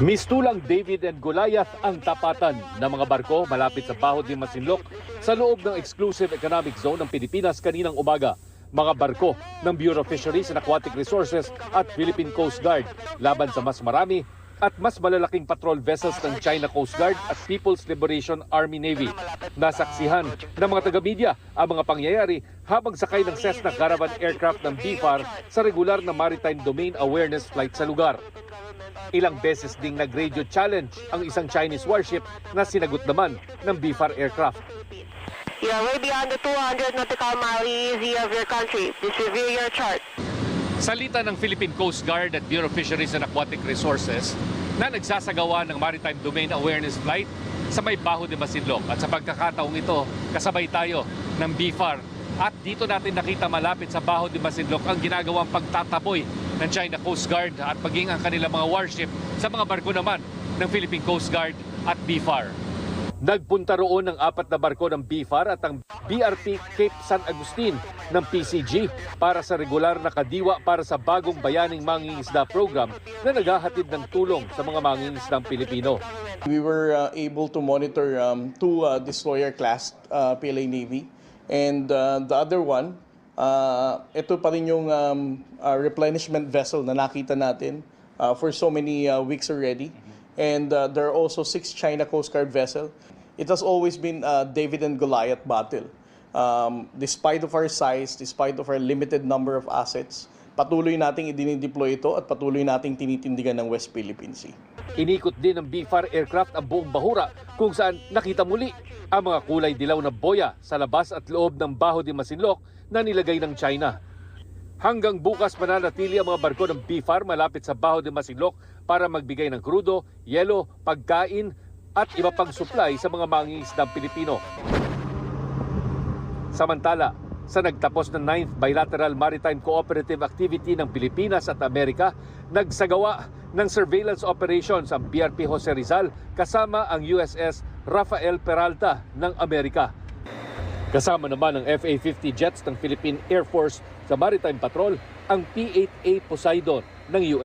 Mistulang David and Goliath ang tapatan ng mga barko malapit sa Baho de Masinloc sa loob ng Exclusive Economic Zone ng Pilipinas kaninang umaga. Mga barko ng Bureau of Fisheries and Aquatic Resources at Philippine Coast Guard laban sa mas marami at mas malalaking patrol vessels ng China Coast Guard at People's Liberation Army Navy. Nasaksihan ng mga taga-media ang mga pangyayari habang sakay ng Cessna Caravan Aircraft ng BFAR sa regular na Maritime Domain Awareness Flight sa lugar. Ilang beses ding nag-radio challenge ang isang Chinese warship na sinagot naman ng BFAR aircraft. You are way beyond the 200 nautical mile EEZ of your country. Please review your chart. Salita ng Philippine Coast Guard at Bureau of Fisheries and Aquatic Resources na nagsasagawa ng Maritime Domain Awareness Flight sa may Baho de Masinloc. At sa pagkakataong ito, kasabay tayo ng BFAR. At dito natin nakita malapit sa Baho de Masinloc ang ginagawang pagtataboy ng China Coast Guard at paging ang kanilang mga warship sa mga barko naman ng Philippine Coast Guard at BFAR. Nagpunta roon ang apat na barko ng BFAR at ang BRP Cape San Agustin ng PCG para sa regular na kadiwa para sa bagong bayaning mangingisda program na naghahatid ng tulong sa mga mangingisdang Pilipino. We were uh, able to monitor um, two uh, destroyer-class uh, PLA Navy. And uh, the other one, uh, ito pa rin yung um, uh, replenishment vessel na nakita natin uh, for so many uh, weeks already. And uh, there are also six China Coast Guard vessel. It has always been a David and Goliath battle. Um, despite of our size, despite of our limited number of assets, patuloy nating idinideploy ito at patuloy nating tinitindigan ng West Philippine Sea. Inikot din ng BFAR aircraft ang buong bahura kung saan nakita muli ang mga kulay dilaw na boya sa labas at loob ng Baho de Masinloc na nilagay ng China. Hanggang bukas mananatili ang mga barko ng BFAR malapit sa Baho de Masinloc para magbigay ng krudo, yelo, pagkain at iba pang supply sa mga mangingisdang Pilipino. Samantala, sa nagtapos ng 9th Bilateral Maritime Cooperative Activity ng Pilipinas at Amerika, nagsagawa ng surveillance operations ang BRP Jose Rizal kasama ang USS Rafael Peralta ng Amerika. Kasama naman ang FA-50 jets ng Philippine Air Force sa Maritime Patrol, ang P-8A Poseidon ng US.